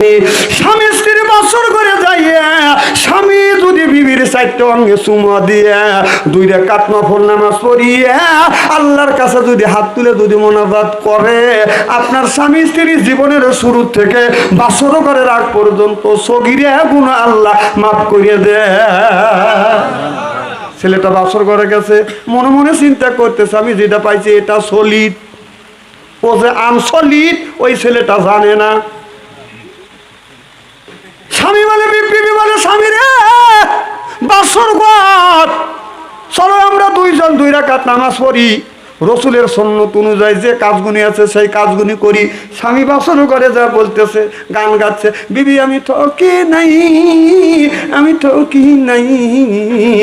স্বামী স্ত্রী বছর করে যাইয়া, স্বামী যদি বিবির চারটে অঙ্গে চুমা দিয়ে, দুই নফল নামাজ পড়িয়ে, আল্লাহর কাছে যদি হাত তুলে যদি মনোবাদ করে, আপনার স্বামী স্ত্রীর জীবনের শুরু থেকে বাসর করে রাগ পর্যন্ত সগিরে গুণ আল্লাহ মাফ করিয়ে দেয় ছেলেটা বাসর করে গেছে, মনে মনে চিন্তা করতেছে, আমি যেটা পাইছি এটা সলিড ও যে আনসলিড ওই ছেলেটা জানে না। স্বামী বলে বিবি বলে স্বামী রে। বাসর ঘর। চলো আমরা দুইজন দুই রাকাত নামাজ পড়ি। রসুলের সন্ন্যত অনুযায়ী যে কাজগুনি আছে সেই কাজগুনি করি। স্বামী বাসর করে যা বলতেছে গান গাচ্ছে বিবি আমি ঠকি নাই আমি ঠকি নাই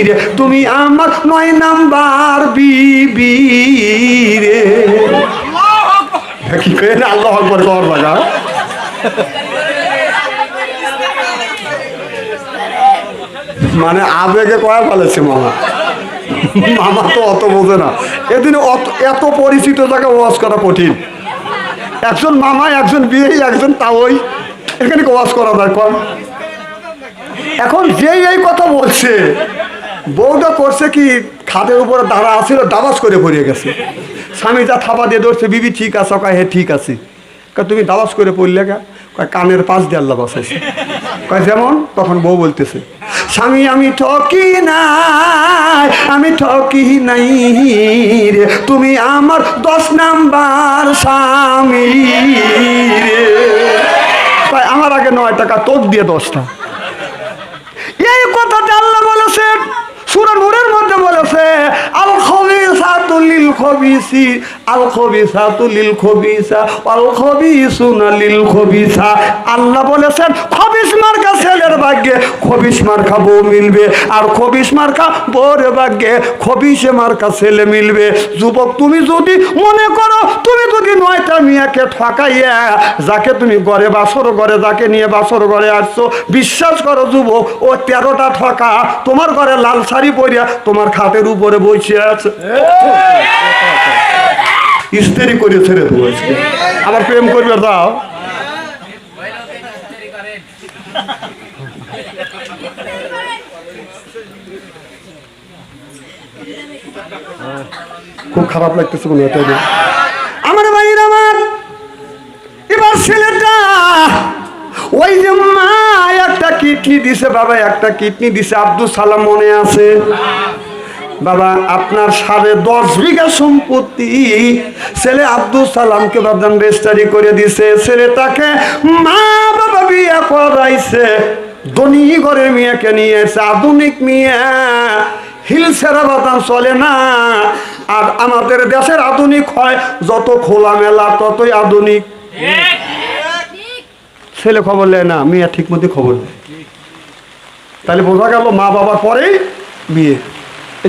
রে। তুমি আমার নয় নাম্বার বিবি রে। কি করে আল্লাহ আকবর কর মানে আবেগে কয়া ফেলেছে মামা? মামা তো অত বোঝে না। এদিন এত পরিচিত জায়গা ওয়াজ করা কঠিন। একজন মামা, একজন বিয়ে, একজন তাওই। এখানে ওয়াজ করা যায় কম এখন যেই এই কথা বলছে, বউটা করছে কি, খাদের উপরে দাঁড়া আছিল দাবাস করে পড়িয়ে গেছে। স্বামী যা থাপা দিয়ে ধরছে, বিবি ঠিক আছে হে ঠিক আছে। তুমি দাবাস করে পড়লে গা কানের পাশ দিয়ে আল্লাহ বসাইছে কয়, যেমন, তখন বউ বলতেছে, স্বামী, আমি ঠকি নাই, আমি ঠকি নাই রে। তুমি আমার দশ নাম্বার স্বামী রে। কয়, আমার আগে নয় টাকা তোক দিয়ে দশটা। এই কথাটা আল্লাহ বলেছেন। সুরা নূরের মধ্যে বলেছে আল খবিসাতু লিল খবিসি আল খবিসাতু লিল খবিসা আল খবিসুনা লিল খবিসা আল্লাহ বলেছেন, খবিস মার্কা ছেলের ভাগ্যে খবিস মার্কা বউ মিলবে, আর খবিস মার্কা বউর ভাগ্যে খবিসে মার্কা ছেলে মিলবে। যুবক, তুমি যদি মনে করো, তুমি যদি নয়টা মেয়েকে ঠকাইয়া যাকে তুমি ঘরে বাসর ঘরে, যাকে নিয়ে বাসর ঘরে আসছো, বিশ্বাস করো যুবক, ও তেরোটা ঠকা তোমার ঘরে লাল শাড়ি পরিয়া তোমার খাটের উপরে বসে আছে। ইস্তেরি করে ছেড়ে আজকে। আবার প্রেম করবে, দাও। খুব খারাপ লাগতেছে মনে হয় কিডনি দিছে বাবা? একটা কিডনি দিছে। আব্দুল সালাম মনে আছে? বাবা আপনার সাড়ে দশ বিঘা সম্পত্তি ছেলে আব্দুল সালামকে বাদান রেজিস্টারি করে দিছে। ছেলেটাকে মা বাবা বিয়ে করাইছে। ধনী ঘরের মেয়েকে নিয়ে এসে আধুনিক মেয়ে। হিল সেরা বাদান চলে না। আর আমাদের দেশের আধুনিক হয় যত খোলামেলা ততই আধুনিক। ছেলে খবর নেয় না মেয়ে ঠিক মতো খবর নেয় তাহলে বোঝা গেল মা বাবার পরেই বিয়ে।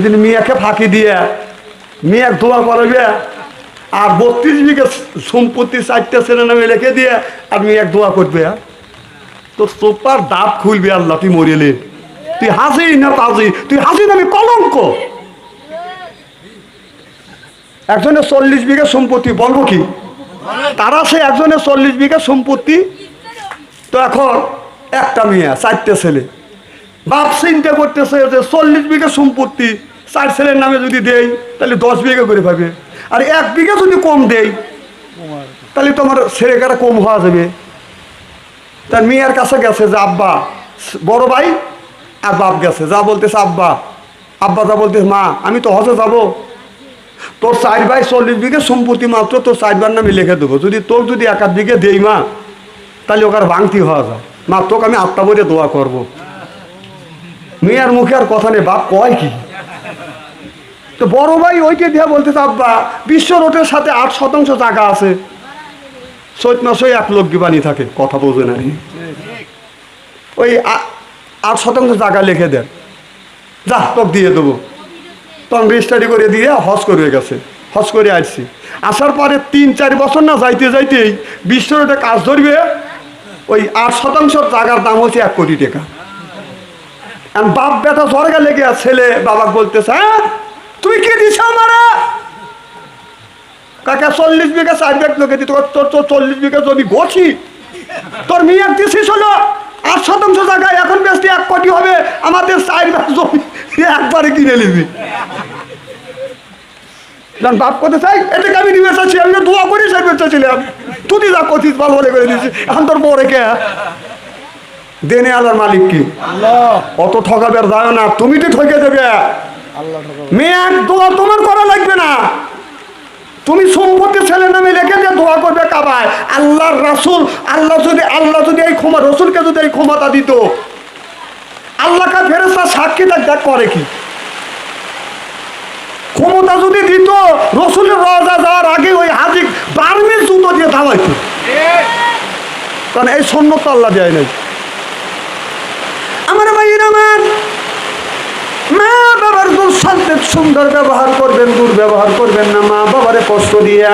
জন্য মেয়েকে ফাঁকি দিয়ে, মেয়ের দোয়া করবে আর বত্রিশ বিঘে সম্পত্তি চারটে ছেলে নামে লিখে দিয়ে আর মেয়ে এক দোয়া করবে তো সোপার দাঁত খুলবে আল্লাহ, তুই মরিলে। তুই হাসি না তাজি তুই হাসি না, আমি কলঙ্ক। একজনের চল্লিশ বিঘা সম্পত্তি, বলব কি? তারা সে একজনের চল্লিশ বিঘা সম্পত্তি, তো এখন একটা মেয়ে, চারটে ছেলে। বাপ চিন্তা করতেছে যে চল্লিশ বিঘা সম্পত্তি, চার ছেলের নামে যদি দেই, তাহলে দশ বিঘা করে পাবে। আর এক বিঘা যদি কম দেই, তাহলে তোমার ছেলেকারা কম হওয়া যাবে। তার মেয়ের কাছে গেছে যে, আব্বা, বড় ভাই আর বাপ গেছে। যা বলতেছে, আব্বা আব্বা যা বলতেছে, মা, আমি তো হজে যাব। তোর চার ভাই চল্লিশ বিঘে সম্পত্তি মাত্র তোর চারবার নামে লিখে দেবো। যদি তোর যদি এক বিঘে দেই মা, তাহলে ওখানে ভাঙতি হওয়া যায়। মা তোকে আমি আত্মা বলে দোয়া করব। মেয়ের মুখে আর কথা নেই, বাপ কয় কি? তো বড় ভাই ওইকে দিয়ে বলতেছে, আব্বা, বিশ্ব রোডের সাথে আট শতাংশ জায়গা আছে। চৈত মাসে এক লোক বানিয়ে থাকে, কথা বোঝে না। ওই আট শতাংশ জায়গা লিখে দেন। যা, তোকে দিয়ে দেবো। তখন রেজিস্টারি করে দিয়ে হজ করে গেছে। হজ করে আসছি আসার পরে তিন, চার বছর না যাইতে যাইতেই বিশ্ব রোডে কাজ ধরবে, ওই আট শতাংশ জায়গার দাম হচ্ছে এক কোটি টাকা। বাপ বেটা স্বর্গে লেগে আছে, ছেলে বাবা বলতেছে হ্যাঁ? তুই কি দিছ আমারা? কাকা, চল্লিশ বিঘা চার ব্যাগ লোকে দিত তোর তো চল্লিশ বিঘা জমি গছি তোর মেয়ে দিছিস হলো? আট শতাংশ জায়গায় এখন বেশি এক কোটি হবে। আমাদের চার ভাগ জমি একবারে কিনে নিবি। জান বাপ করতে চাই এটাকে আমি নিবে চাচ্ছি আমি দোয়া করি সেই বেঁচেছিলাম। তুই যা করছিস, ভালো বলে করে দিয়েছিস। এখন তোর বউ রেখে দেনে আলার মালিক কি? অত ঠকাবে যায় না তুমি তো ঠকে দেবে মেয়ে দোয়া তোমার করা লাগবে না। তুমি সম্পত্তি ছেলে নামে রেখে দিয়ে দোয়া করবে কাবায়। আল্লাহর রাসূল আল্লাহ যদি আল্লাহ যদি এই ক্ষমা রসুলকে যদি এই ক্ষমতা দিত আল্লাহকে ফেরেস্তা সাক্ষী দেখ দেখ করে কি? ক্ষমতা যদি দিত রসুলের রজা যাওয়ার আগে ওই হাজি বার্মির জুতো দিয়ে থামাইতো কারণ এই সন্ন্যত আল্লাহ দেয় নাই আমার ভাইয়ের আমার মা দুঃসান্তে সুন্দর ব্যবহার করবেন, দুর্ব্যবহার করবেন না, মা বাবারে কষ্ট দিয়া।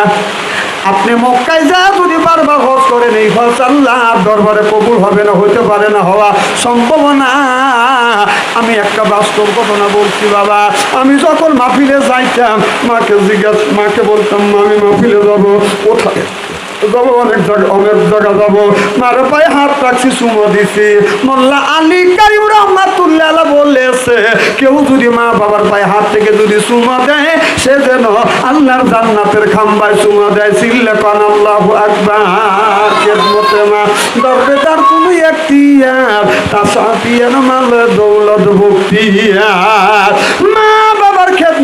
আপনি মক্কায় যা যদি বারবার হজ করেন, এই হজ আল্লাহ দরবারে কবুল হবে না, হইতে পারে না, হওয়া সম্ভব না। আমি একটা বাস্তব ঘটনা বলছি, বাবা। আমি যখন মাহফিলে যাইতাম, মাকে জিজ্ঞাসা মাকে বলতাম আমি মাহফিলে যাব কোথায়? যাব অনেক জায়গা অনেক জায়গা যাব। মার পায়ে হাত রাখছি সুমো দিছি। মোল্লা আলী কারিম রহমাতুল্লাহ বলেছে, কেউ যদি মা বাবার পায়ে হাত থেকে যদি সুমা দেয়, সে যেন আল্লাহর জান্নাতের খাম্বায় সুমা দেয়। সিল্লে কান আল্লাহু আকবার। খেদমতে মা, দরবে তার তুমি একটিয়ার তাসাতিয়ান মাল দৌলত ভক্তিয়ার। মা বাবার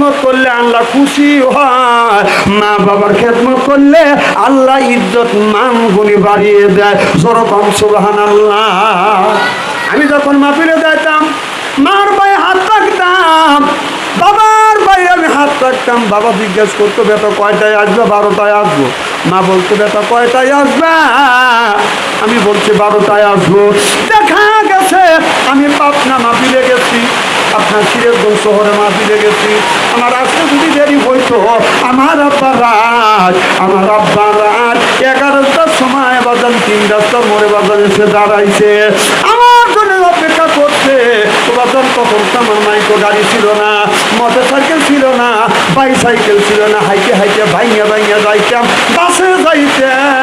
খেদমত করলে আল্লাহ খুশি হয়। মা বাবার খেদমত করলে আল্লাহ ইজ্জত মান গুণি বাড়িয়ে দেয়। সরকম সুবাহান আল্লাহ আমি যখন মাপিলে যাইতাম, মার পায়ে হাত রাখতাম, বাবার পায়ে আমি হাত রাখতাম। বাবা জিজ্ঞেস করতো, বেটা, কয়টায় আসবে? বারোটায় আসব? মা বলতো, বেটা, কয়টায় আসবে? আমি বলছি, বারোটায় আসব। দেখা গেছে, আমি পাবনা মাপিলে গেছি। আপনার সিরাজগঞ্জ শহরে মাহফিলে গেছি। আমার আসতে যদি দেরি হইতো, আমার আব্বা রাত, আমার আব্বা রাত, এগারোটার সময় বাজান, তিন রাস্তার মোড়ে বাজার এসে দাঁড়াইছে। আমার জন্য অপেক্ষা করছে। বাজার তখন তো আমার মাইকো গাড়ি ছিল না মোটর সাইকেল ছিল না, বাইসাইকেল ছিল না, হাইটে হাইটে ভাইয়া ভাইয়া যাইতাম, বাসে যাইতাম।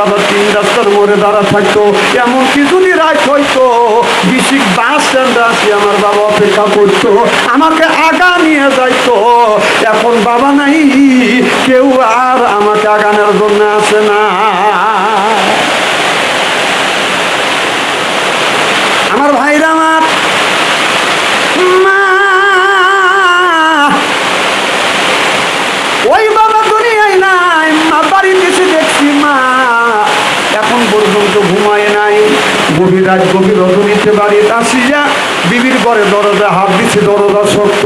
বাবা তিন রাস্তার মোড়ে দাঁড়া থাকতো, এমন যদি রাত হইতো? বিশিক বাস স্ট্যান্ড আসি আমার বাবা অপেক্ষা করতো, আমাকে আগা নিয়ে যাইতো। এখন বাবা নাই, কেউ আর আমাকে আগানোর জন্য আসে না আমার ভাইরা আমার মা ওই বাবা দুনিয়ায় নাই মা বাড়িতে এসে দেখছি মা এখন পর্যন্ত ঘুমায় নাই রাত গভীর রজনীতে বাড়িতে আসিয়া বিবির ঘরে দরজা, হাত দিচ্ছে দরজা শক্ত।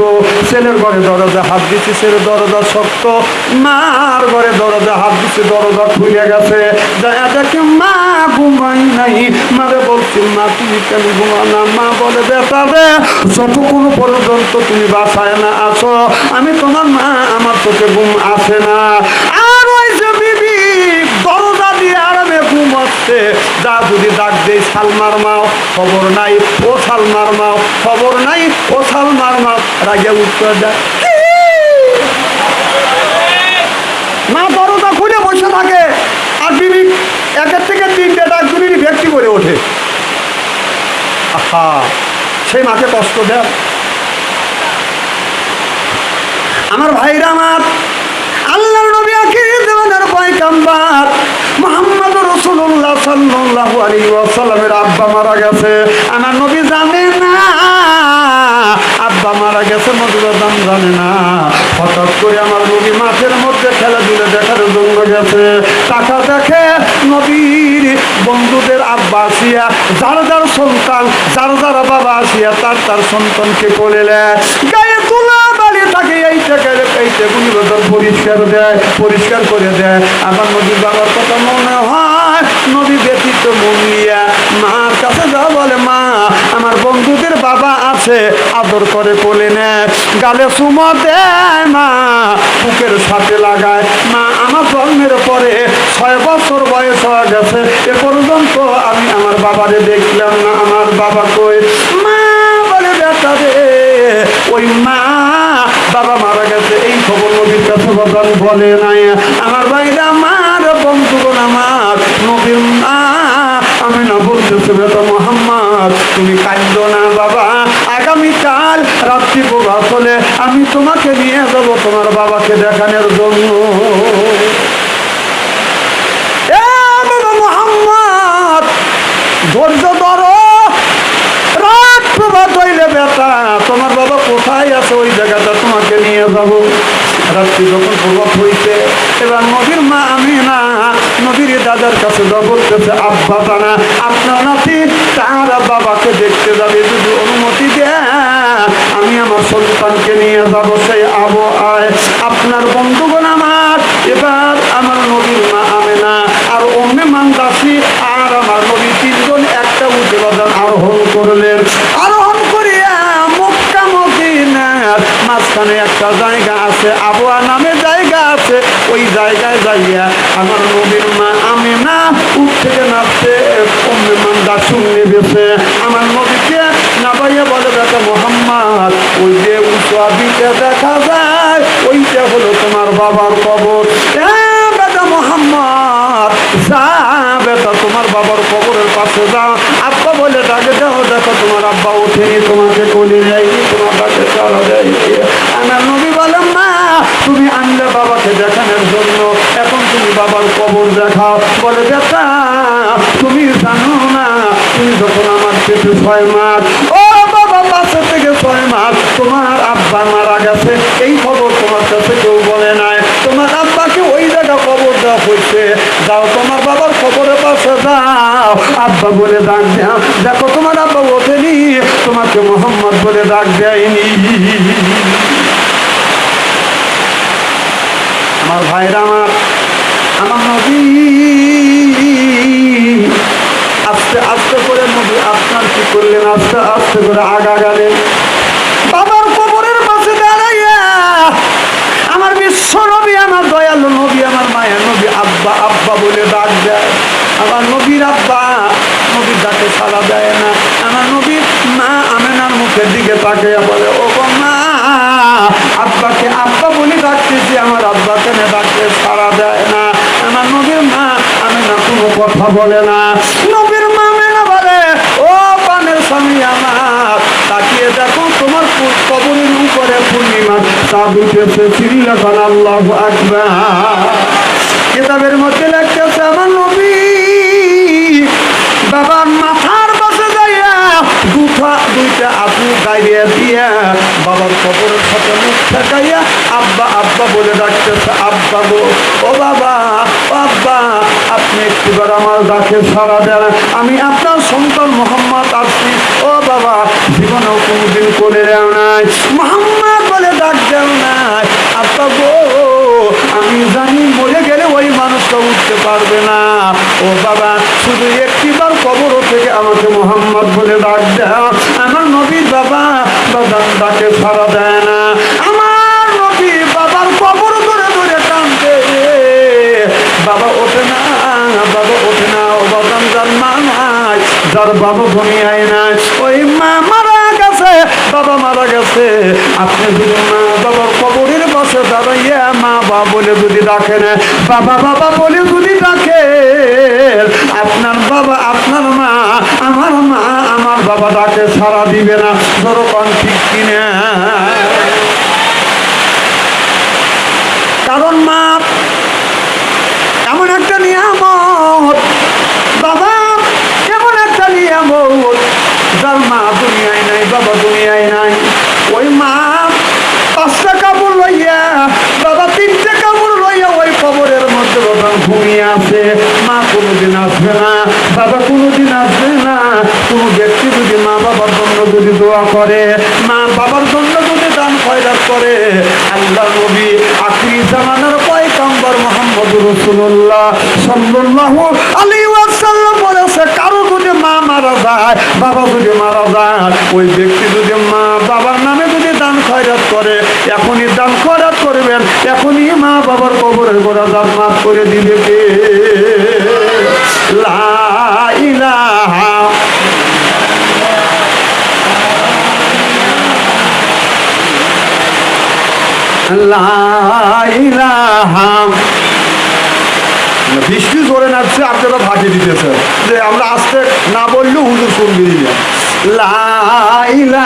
ছেলের ঘরে দরজা, হাত দিচ্ছে ছেলের দরজা শক্ত। মার ঘরে দরজা, হাত দিচ্ছে দরজা খুলে গেছে। দেখা দেখে মা ঘুমাই নাই। মারে বলছি, মা, তুমি কেন ঘুমা না? মা বলে, বেটা রে, যতক্ষণ পর্যন্ত তুমি বাসায় না আসো আমি তোমার মা, আমার চোখে ঘুম আসে না আর ওই যে বিবি দরজা দিয়ে আরামে হচ্ছে যা যদি ডাক দেয় সালমার মাও, খবর নাই, ও সালমার মাও, খবর নাই, ও সালমার মাও, রাগে উত্তর দেয়। মা দরজা খুলে বসে থাকে। আর বিবি একের থেকে তিনটে ডাক বিবি ব্যক্তি করে ওঠে। আহা, সেই মাকে কষ্ট দেয়। আমার ভাইরা আমার আল্লাহর নবী আখির দেওয়ানের পয়গাম্বার মোহাম্মদ রসুল্লাহ সাল্লাল্লাহু আলাইহি ওয়াসাল্লামের আব্বা মারা গেছে। আমার নবী জানে না। আব্বা মারা গেছে মধুবাদাম জানে না। হঠাৎ করে আমার নবী মাঠের মধ্যে খেলাধুলা দেখার জন্য গেছে। টাকা দেখে নবীর বন্ধুদের আব্বা আসিয়া, যার যার সন্তান, যার যার বাবা আসিয়া তার তার সন্তানকে নেয়। গায়ে তোলা বাড়ি থাকে এইটা গুণিবদল পরিষ্কার দেয়, পরিষ্কার করে দেয়। আমার নদীর বাবার কথা মনে হয় নদী ব্যতীত মনিয়া মার কাছে যা বলে মা আমার বন্ধুদের বাবা আছে, আদর করে কোলে নেয় গালে সুমো দেয় মা, বুকের সাথে লাগায়। মা, আমার জন্মের পরে ছয় বছর বয়স হয়ে গেছে। এ পর্যন্ত আমি আমার বাবারে দেখলাম না, আমার বাবা কই? মা, বলে বেটা রে, ওই মা, বাবা মারা গেছে। এই খবর নবীর কাছে বাবা বলে নাই। আমার ভাইরা আমার বন্ধুগণ আমার, নবীর মা বলতেছে, বেটা মোহাম্মদ, তুমি কান্দ না বাবা। হলে আমি তোমাকে নিয়ে যাব তোমার বাবাকে দেখানোর জন্য। ধৈর্য ধরো। রাত প্রভাত হইলে বেটা, তোমার বাবা কোথায় আছে ওই জায়গাটা তোমাকে নিয়ে যাব। রাত্রি যখন প্রভাত হইছে, এবার নদীর মা আমি না নদীর দাদার কাছে যা বলতেছে আব্বা জানা আপনার নাতি তার বাবাকে দেখতে যাবে, যদি অনুমতি দেয় আমি আমার সন্তানকে নিয়ে যাব সেই আবো আয়। আপনার বন্ধুগণ আমার, এবার আমার নদীর মা আমি না আর অন্য মান দাসী আর আমার নবী তিনজন একটা উঠে আরোহণ করলেন। আরোহণ করিয়া মক্কা, মদিনার মাঝখানে একটা জায়গা আছে আবহাওয়া নামে জায়গা আছে। ওই জায়গায় যাইয়া আমার নবীর মা আমি না উঠ থেকে নাচতে অন্য মান দাসুন নেবেছে আমার নবীকে নাবাইয়া বলে দেখা মোহাম্মদ ওই যে উঁচু আবিতে দেখা যায়, ওইটা হলো তোমার বাবার কবর। বেটা মোহাম্মদ, যা বেটা তোমার বাবার কবরের পাশে যাও আব্বা বলে, ডাকে যাও দেখো তোমার আব্বা উঠেনি তোমাকে কোলে যায়নি তোমার ডাকে চলা যায়নি আমার নবী বলে মা, তুমি আনলে বাবাকে দেখানোর জন্য। এখন তুমি বাবার কবর দেখাও। বলে, বেটা, তুমি জানো না, তুমি যখন আমার পেটে ছয় মাস ও বাবা বাচ্চা থেকে ছয় মাস তোমার আব্বা মারা গেছে এই খবর তোমার কাছে কেউ বলে নাই তোমার আব্বাকে ওই জায়গা খবর দেওয়া হয়েছে যাও তোমার বাবার খবরের পাশে যাও আব্বা বলে ডাক দেয়। দেখো তোমার আব্বা ওঠেনি, তোমাকে মোহাম্মদ বলে ডাক দেয়নি। আমার ভাইরা, আমার আমার নবী। আস্তে আস্তে করে নবী আপনার কি করলেন? আস্তে আস্তে করে আগা গেলেন বাবার কবরের পাশে দাঁড়াইয়া আমার বিশ্ব নবী আমার দয়ালু নবী আমার মায়ের নবী আব্বা আব্বা বলে ডাক দেয় আমার নবীর আব্বা নবীর ডাকে সাড়া দেয় না আমার নবীর মা আমেনার মুখের দিকে তাকে বলে ও গো মা আব্বাকে আব্বা বলে ডাকতেছি আমার আব্বা কেন ডাকতে সাড়া দেয় না আমার নবীর মা আমি না কোনো কথা বলে না, নবীর মা মেনা বলে, ও পানের স্বামী আমার, তাকিয়ে দেখো তোমার কবরের উপরে পূর্ণিমা চাঁদ উঠেছে চিল্লা খান আল্লাহ আকবার। কিতাবের মধ্যে আমার নবী, বাবার মাথার পাশে যাইয়া দুইটা আপু গাইয়া দিয়া বাবার কবরের সাথে মুখ ঠেকাইয়া আব্বা আব্বা বলে ডাকতেছে আব্বা গো ও বাবা ও আব্বা আপনি আমার ডাকে সারা দেন। আমি আপনার সন্তান মোহাম্মদ আসছি ও বাবা, জীবনেও কোনোদিন করে দেও নাই। মোহাম্মদ বলে ডাক দেও নাই। আব্বা গো আমি জানি মরে গেলে ওই মানুষটা উঠতে পারবে না। ও বাবা, শুধু একটিবার কবর থেকে আমাকে মোহাম্মদ বলে ডাক দাও। আমার নবীর বাবা বাবার ডাকে সারা দেয় না আমার নবী বাবার কবর ধরে ধরে টানতে বাবা ওঠে না বাবা ওঠে না ও বাদাম যার মা নাই বাবা আয় না ওই মা মারা গেছে, বাবা মারা গেছে। আপনি যদি মা বাবার কবরের পাশে দাঁড়াইয়া মা বাবা বলে যদি ডাকেন, বাবা বাবা বলে যদি ডাকে, আপনার বাবা, আপনার মা, আমার মা আমার বাবা ডাকে সারা দিবে না। ধরো ঠিক কিনা কারণ মা এমন একটা নিয়ামত বাবা এমন একটা নিয়ামত যার মা দুনিয়ায় নাই, বাবা দুনিয়ায় নাই। ওই মা পাঁচটা কাপড় লইয়া, বাবা তিনটে কাপড় লইয়া ওই কবরের মধ্যে বাবা ঘুমিয়ে আছে। মা কোনোদিন আসবে না, বাবা কোনোদিন আসবে না। কোনো ব্যক্তি যদি মা বাবার জন্য যদি দোয়া করে, মা বাবার জন্য যদি দান খয়রাত করে, আল্লাহ নবী আখরি জামানার পয়গম্বর মোহাম্মদ রসুল্লাহ সাল্লাল্লাহু আলাইহি বাবা যদি মারা যায়, ওই ব্যক্তি যদি মা, বাবার নামে যদি দান খয়রাত করে, এখনই দান খয়রাত করবেন, এখনই মা বাবার কবরের গোড়া দান মাফ করে দিবে কে? লা ইলাহা লা ইলাহা বৃষ্টি করে নাচছে আপনারা ফাঁকি দিতেছে। যে আমরা আসতে না বললেও হুজুর শুনবি না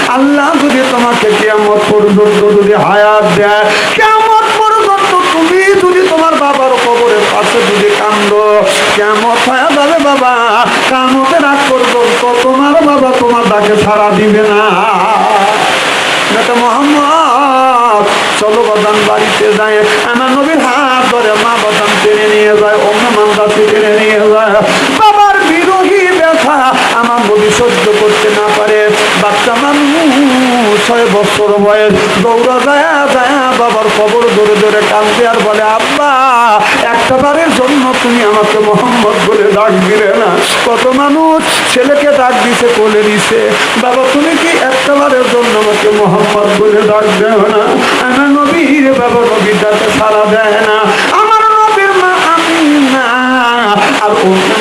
আল্লাহ যদি তোমাকে কিয়ামত পর্যন্ত যদি হায়াত দেয়, কিয়ামত পর্যন্ত তুমি যদি তোমার বাবার কবরের পাশে যদি কান্দ কেমন হয়ে যাবে বাবা। কামতে রাগ পর্যন্ত তোমার বাবা তোমার ডাকে ছাড়া দিবে না। মোহাম্মদ, চলো বাদান বাড়িতে যায় বছর বয়স দৌড়া যায় যায়, বাবার খবর ধরে ধরে কান্দে আর বলে, আব্বা একটা বারের জন্য তুমি আমাকে মোহাম্মদ বলে ডাক দিলে না। কত মানুষ ছেলেকে ডাক দিছে, কোলে দিছে বাবা, তুমি কি একটা বারের জন্য আমাকে মোহাম্মদ বলে ডাক দেও না? আমার নবীর বাবা নবীর ডাকে সারা দেয় না। আমার নবীর মা আমি না আর অন্য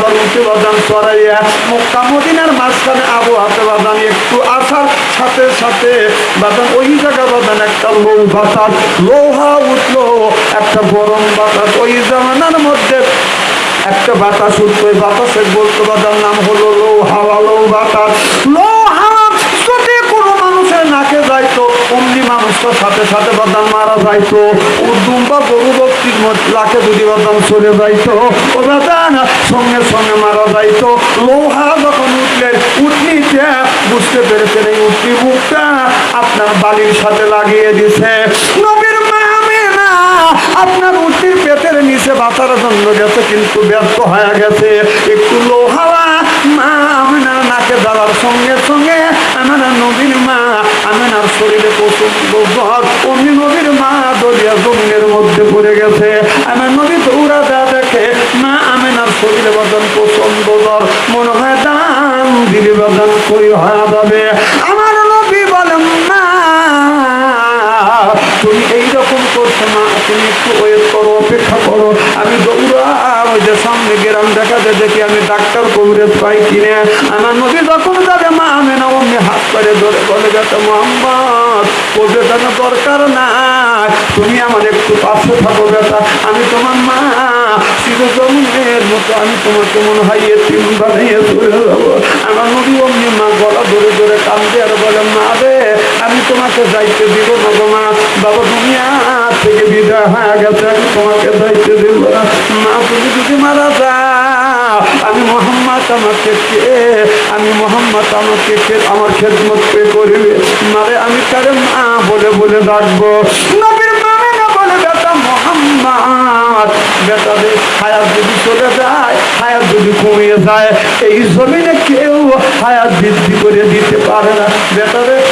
আবার উঠে বাদান চড়াইয়া মক্কা মদিনার মাঝখানে আবু হাতে বাদান একটু আসার সাথে সাথে বাদান ওই জায়গা বাদান একটা লৌ বাতাস। লোহা উঠল, একটা গরম বাতাস। ওই জামানার মধ্যে একটা বাতাস উঠল। বাতাসের বলতো বাদার নাম হলো লৌ হাওয়া লৌ বাতাস লৌ হাওয়া যদি কোনো মানুষের নাকে যাইতো অমনি মানুষটার সাথে সাথে বাদাম মারা যাইতো। উদ্যম বা গরু বক্তির লাখে যদি বাদাম চলে যাইতো। ও বাদান সঙ্গে সঙ্গে মারা যাইতো। লোহা যখন উঠলেন উঠনিতে বুঝতে পেরেছেন এই উঠনি মুখটা আপনার বালির সাথে লাগিয়ে দিছে। নবীর আপনার উঠির পেটের নিচে বাঁচার জন্য গেছে, কিন্তু ব্যর্থ হয়ে গেছে। একটু লোহাওয়া মা আমেনার নাকে দেওয়ার সঙ্গে সঙ্গে, আমার নবীর মা আমেনার শরীরে জ্বর নবীর মা দরিয়া জমিনের মধ্যে পড়ে গেছে। আমার নবী দৌড়া দেয়া দেখে, মা আমেনার শরীরে বদন প্রচণ্ড জ্বর। মনে হয় দাম দিলে বদন কই হয়ে যাবে? আমার নবী বলেন না তুমি এইরকম করছ না, তুমি একটু ওয়েট করো, অপেক্ষা করো। আমি দৌড়া ওই যে সামনে গেরাম দেখাতে দেখি আমি ডাক্তার কংগ্রেস পাই কিনে। আমার নদী যখন যাবে, মা আমি না অমনি হাত করে ধরে বলে গেছে মোহাম্মদ বেটানো দরকার না তুমি আমার একটু পাশে থাকো বেটা। আমি তোমার মা। চিরজমিনের মতো আমি তোমাকে মনে হয় এতিম বানিয়ে চলে যাব। আমার নদী অমনি মা গলা ধরে ধরে কান্দে আর বলে, মা রে, আমি তোমাকে যাইতে দিব না গো মা। বাবা, দুনিয়া থেকে বিদায় হয়ে গেছে, আমি তোমাকে যাইতে দিব মা, তুমি যদি মারা আমাকে কে? আমি মোহাম্মদ, আমাকে কে? আমার খেদমত কে করবে? মারে আমি তারে মা বলে বলে ডাকবো। মামে না বলে বেটা যদি যায় যদি কমিয়ে যায়, এই কেউ হায়াত বৃদ্ধি করে দিতে পারে না।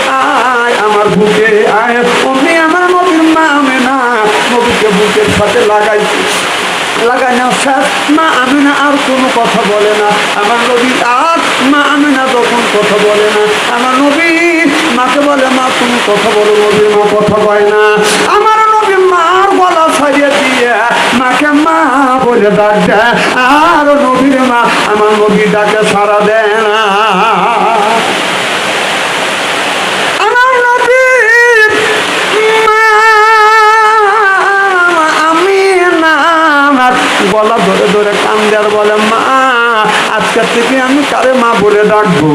আয় আমার বুকে, আয়। আমার মা আমি না, নবীকে বুকের সাথে লাগাইছি। লাগানো শেষ মা আমি না আর কোনো কথা বলে না। আমার নবী আর মা আমি না তখন কথা বলে না। আমার নবী মাকে বলে, মা, তুমি কথা বলো, নবীর মা কথা কয় না। আমার নবী মার গলা ছাড়িয়ে দিয়ে মাকে মা বলে ডাক দেয়। আর নবীর মা আমার নবী ডাকে সারা দেয় না। গলা ধরে ধরে কান দেওয়ার বলে মা আজকের থেকে আমি কারে মা বলে ডাকবো?